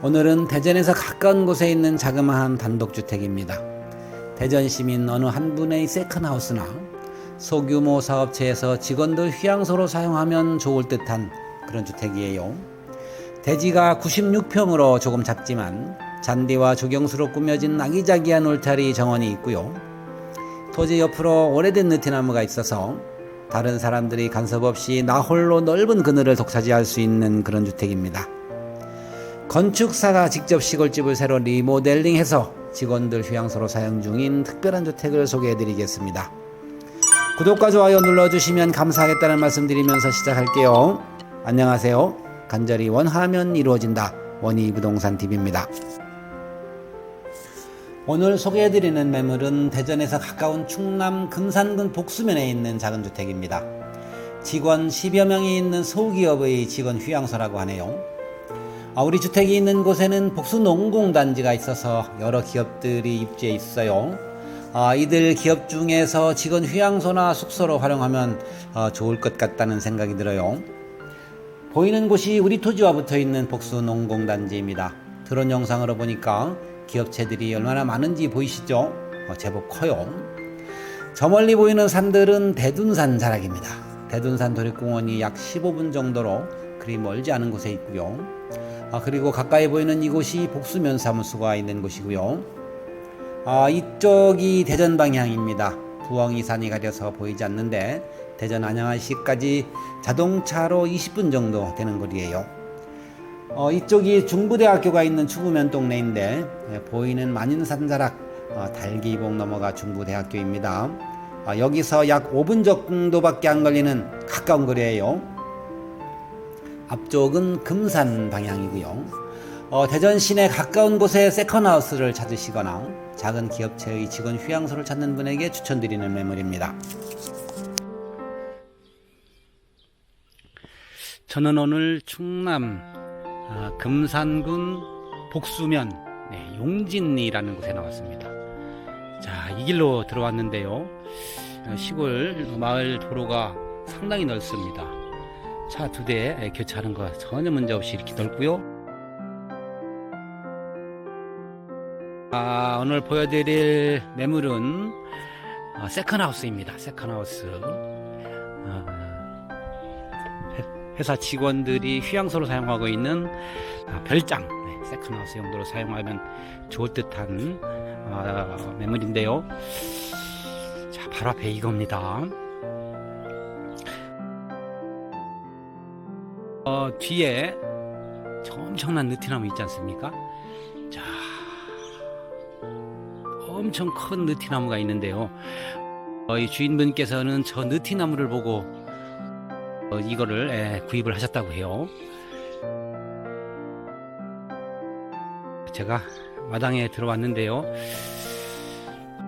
오늘은 대전에서 가까운 곳에 있는 자그마한 단독주택입니다. 대전 시민 어느 한 분의 세컨하우스나 소규모 사업체에서 직원들 휴양소로 사용하면 좋을 듯한 그런 주택이에요. 대지가 96평으로 조금 작지만 잔디와 조경수로 꾸며진 아기자기한 울타리 정원이 있고요. 토지 옆으로 오래된 느티나무가 있어서 다른 사람들이 간섭 없이 나홀로 넓은 그늘을 독차지할 수 있는 그런 주택입니다. 건축사가 직접 시골집을 새로 리모델링해서 직원들 휴양소로 사용 중인 특별한 주택을 소개해 드리겠습니다. 구독과 좋아요 눌러주시면 감사하겠다는 말씀 드리면서 시작할게요. 안녕하세요. 간절히 원하면 이루어진다. 원희 부동산 TV입니다. 오늘 소개해 드리는 매물은 대전에서 가까운 충남 금산군 복수면에 있는 작은 주택입니다. 직원 10여 명이 있는 소기업의 직원 휴양소라고 하네요. 아, 우리 주택이 있는 곳에는 복수 농공단지가 있어서 여러 기업들이 입주해 있어요. 아, 이들 기업 중에서 직원 휴양소나 숙소로 활용하면 어, 좋을 것 같다는 생각이 들어요. 보이는 곳이 우리 토지와 붙어 있는 복수 농공단지입니다. 드론 영상으로 보니까 기업체들이 얼마나 많은지 보이시죠? 어, 제법 커요. 저 멀리 보이는 산들은 대둔산 자락입니다. 대둔산 도립공원이 약 15분 정도로 그리 멀지 않은 곳에 있고요. 아, 그리고 가까이 보이는 이곳이 복수면 사무소가 있는 곳이고요. 아, 이쪽이 대전 방향입니다. 부엉이 산이 가려서 보이지 않는데 대전 안양시까지 자동차로 20분 정도 되는 거리예요. 어, 이쪽이 중부대학교가 있는 추구면 동네인데 예, 보이는 만인산자락 어, 달기봉 넘어가 중부대학교입니다. 어, 여기서 약 5분 정도밖에 안 걸리는 가까운 거리예요. 앞쪽은 금산 방향이고요. 어, 대전 시내 가까운 곳에 세컨하우스를 찾으시거나 작은 기업체의 직원 휴양소를 찾는 분에게 추천드리는 매물입니다. 저는 오늘 충남 아, 금산군 복수면 네, 용진리라는 곳에 나왔습니다. 자, 이 길로 들어왔는데요. 어, 시골 마을 도로가 상당히 넓습니다. 차 두 대 교차하는 거 전혀 문제 없이 이렇게 넓고요. 아, 오늘 보여드릴 매물은 아, 세컨하우스입니다. 세컨하우스. 아, 회사 직원들이 휴양소로 사용하고 있는 아, 별장 네, 세컨하우스 용도로 사용하면 좋을 듯한 아, 매물인데요. 자, 바로 앞에 이겁니다. 어, 뒤에 저 엄청난 느티나무 있지 않습니까? 자, 엄청 큰 느티나무가 있는데요. 어, 이 주인분께서는 저 느티나무를 보고 어, 이거를 예, 구입을 하셨다고 해요. 제가 마당에 들어왔는데요.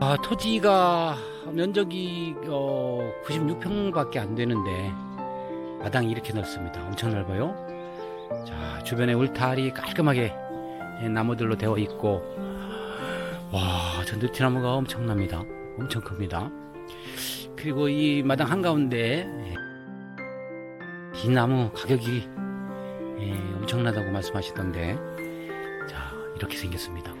아, 토지가 면적이 어, 96평밖에 안 되는데 마당이 이렇게 넓습니다. 엄청 넓어요. 자, 주변에 울타리 깔끔하게 예, 나무들로 되어 있고 와, 저 느티나무가 엄청납니다. 엄청 큽니다. 그리고 이 마당 한가운데 예, 이 나무 가격이 예, 엄청나다고 말씀하시던데 자 이렇게 생겼습니다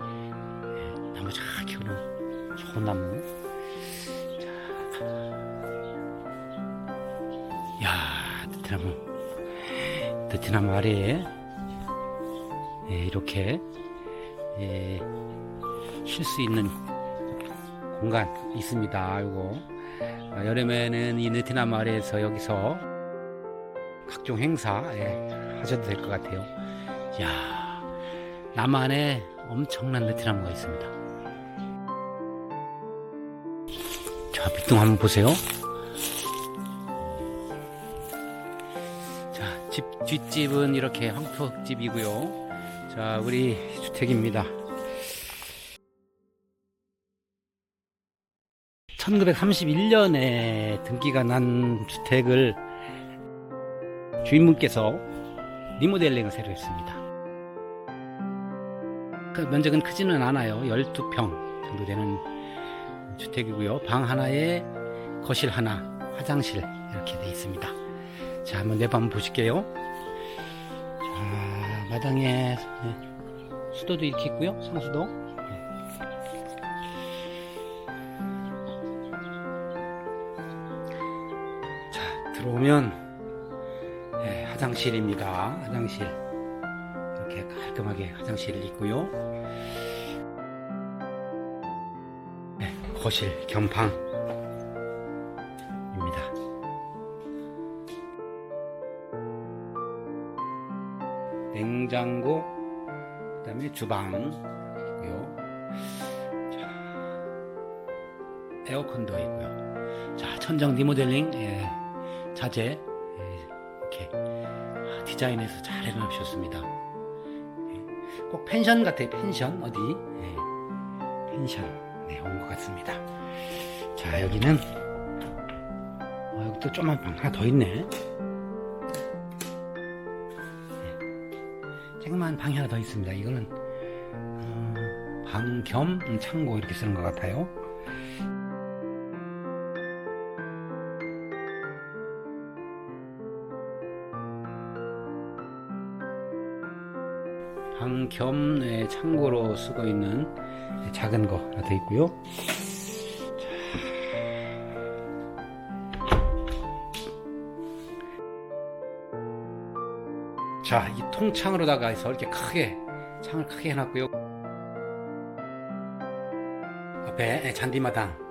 예, 나무 잘 키우는 좋은 나무 야 느티나무 느티나무 아래에 예, 이렇게 예, 쉴수 있는 공간 있습니다 이거 아, 여름에는 이 느티나무 아래에서 여기서 각종 행사 예, 하셔도 될 것 같아요. 이야, 나만의 엄청난 느티나무가 있습니다. 자, 밑둥 한번 보세요. 뒷집은 이렇게 황토집이고요. 자, 우리 주택입니다. 1931년에 등기가 난 주택을 주인분께서 리모델링을 새로 했습니다. 그 면적은 크지는 않아요. 12평 정도 되는 주택이고요. 방 하나에 거실 하나, 화장실 이렇게 되어 있습니다. 자, 한번 내방 보실게요. 자, 마당에 예, 수도도 이렇게 있고요. 상수도. 자, 들어오면 예, 화장실입니다. 화장실. 이렇게 깔끔하게 화장실이 있고요. 네, 거실 겸방 냉장고, 그 다음에 주방이고요. 자, 에어컨도 있고요. 자, 천장 리모델링 예, 자재 예, 이렇게 아, 디자인해서 잘 해놓으셨습니다. 예, 꼭 펜션 같아요. 펜션 어디? 예, 펜션 네, 온 것 같습니다. 자, 여기는 어, 여기 또 조그만 방 하나 더 있네. 조그만 방이 하나 더 있습니다. 이거는 어, 방겸 창고 이렇게 쓰는 것 같아요. 방겸 창고로 쓰고 있는 네, 작은 거 하나 더 있고요. 자, 이 통창으로다가 해서 이렇게 크게 창을 크게 해놨고요. 예, 잔디마당.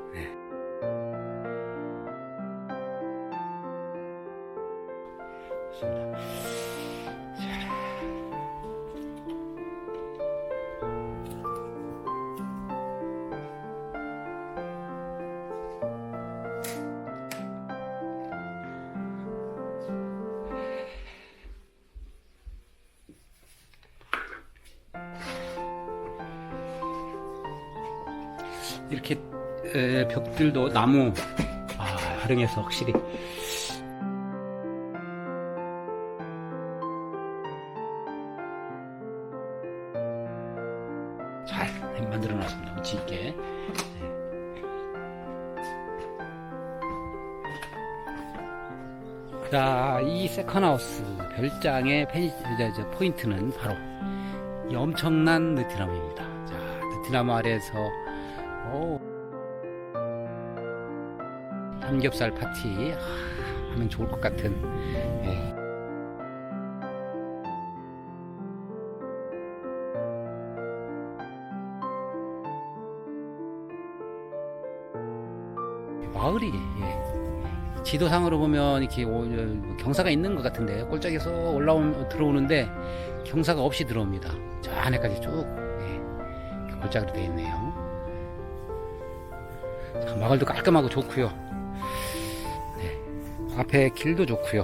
이렇게 에, 벽들도 나무 아, 활용해서 확실히 잘 만들어 놨습니다. 우치 있게. 자, 이 세컨하우스 별장의 펜, 저, 저, 포인트는 바로 이 엄청난 느티나무입니다. 자, 느티나무 아래에서 오. 삼겹살 파티 아, 하면 좋을 것 같은 예. 마을이 예. 지도상으로 보면 이렇게 경사가 있는 것 같은데 꼴짝에서 올라오 들어오는데 경사가 없이 들어옵니다. 저 안에까지 쭉 예. 골짜기로 되어 있네요. 자, 마을도 깔끔하고 좋고요. 네. 앞에 길도 좋고요.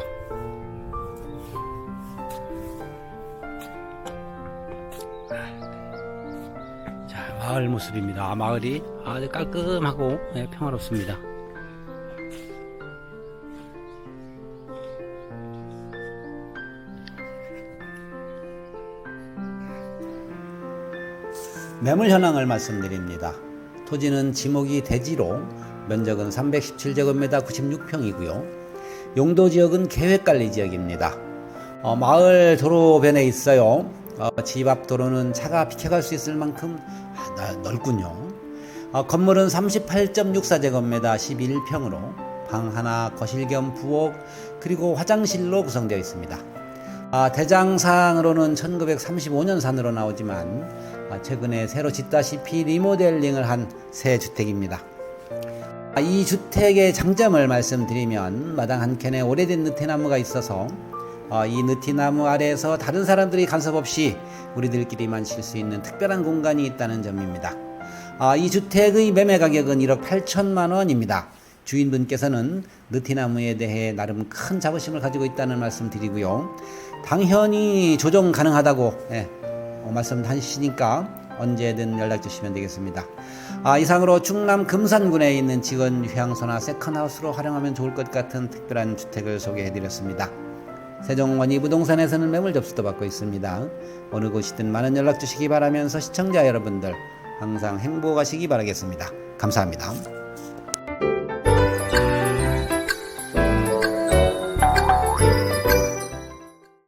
자, 마을 모습입니다. 마을이 아주 깔끔하고 네, 평화롭습니다. 매물 현황을 말씀드립니다. 토지는 지목이 대지로 면적은 317제곱미터 96평이고요. 용도 지역은 계획관리 지역입니다. 어, 마을 도로변에 있어요. 어, 집 앞 도로는 차가 비켜갈 수 있을 만큼 아, 나- 넓군요. 어, 건물은 38.64제곱미터 11평으로 방 하나, 거실 겸 부엌, 그리고 화장실로 구성되어 있습니다. 아, 대장상으로는 1935년산으로 나오지만 아, 최근에 새로 짓다시피 리모델링을 한 새 주택입니다. 아, 이 주택의 장점을 말씀드리면 마당 한켠에 오래된 느티나무가 있어서 어, 이 느티나무 아래에서 다른 사람들이 간섭 없이 우리들끼리만 쉴 수 있는 특별한 공간이 있다는 점입니다. 아, 이 주택의 매매 가격은 1억 8천만 원입니다. 주인분께서는 느티나무에 대해 나름 큰 자부심을 가지고 있다는 말씀 드리고요. 당연히 조정 가능하다고 예, 어, 말씀 하시니까 언제든 연락 주시면 되겠습니다. 아, 이상으로 충남 금산군에 있는 직원 휴양소나 세컨하우스로 활용하면 좋을 것 같은 특별한 주택을 소개해 드렸습니다. 세종원이 부동산에서는 매물 접수도 받고 있습니다. 어느 곳이든 많은 연락 주시기 바라면서 시청자 여러분들 항상 행복하시기 바라겠습니다. 감사합니다.